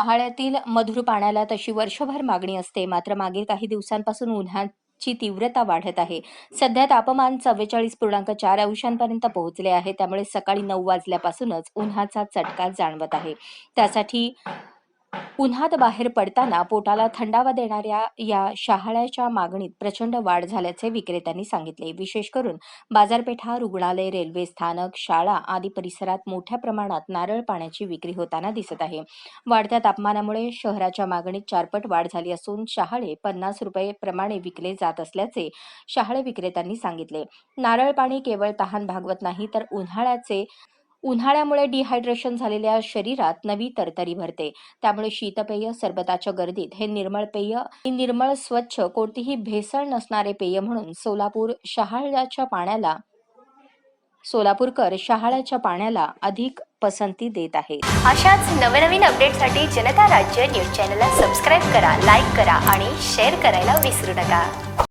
उन्हाळ्यातील मधुर पाण्याला तशी वर्षभर मागणी असते. मात्र मागील काही दिवसांपासून उन्हाची तीव्रता वाढत आहे. सध्या तापमान चव्वेचाळीस पूर्णांक चार अंशांपर्यंत पोहोचले आहे. त्यामुळे सकाळी नऊ वाजल्यापासूनच उन्हाचा चटका जाणवत आहे. त्यासाठी उन्हात बाहेर पडताना पोटाला थंडावा देणाऱ्या या शहाळ्याच्या मागणीत प्रचंड वाढ झाल्याचे विक्रेत्यांनी सांगितले. विशेष करून बाजारपेठा रुग्णालय रेल्वे स्थानक शाळा आदी परिसरात मोठ्या प्रमाणात नारळ पाण्याची विक्री होताना दिसत आहे. वाढत्या तापमानामुळे शहराच्या मागणीत चारपट वाढ झाली असून शहाळे पन्नास रुपये प्रमाणे विकले जात असल्याचे शहाळे विक्रेत्यांनी सांगितले. नारळ पाणी केवळ तहान भागवत नाही तर उन्हाळ्याचे उन्हाळ्यामुळे डिहायड्रेशन झालेल्या शरीरात नवी तरतरी भरते. त्यामुळे शीतपेय सरबताच्या गर्दीत हे निर्मळ पेय निर्मळ स्वच्छ कोणतीही भेसळ नसणारे पेय म्हणून सोलापूर शहाळ्याच्या पाण्याला सोलापूरकर शहाळ्याच्या पाण्याला अधिक पसंती देत आहेत अशाच नवनवीन अपडेटसाठी जनता राज्य न्यूज चॅनलला सबस्क्राईब करा लाईक करा आणि शेअर करायला विसरू नका.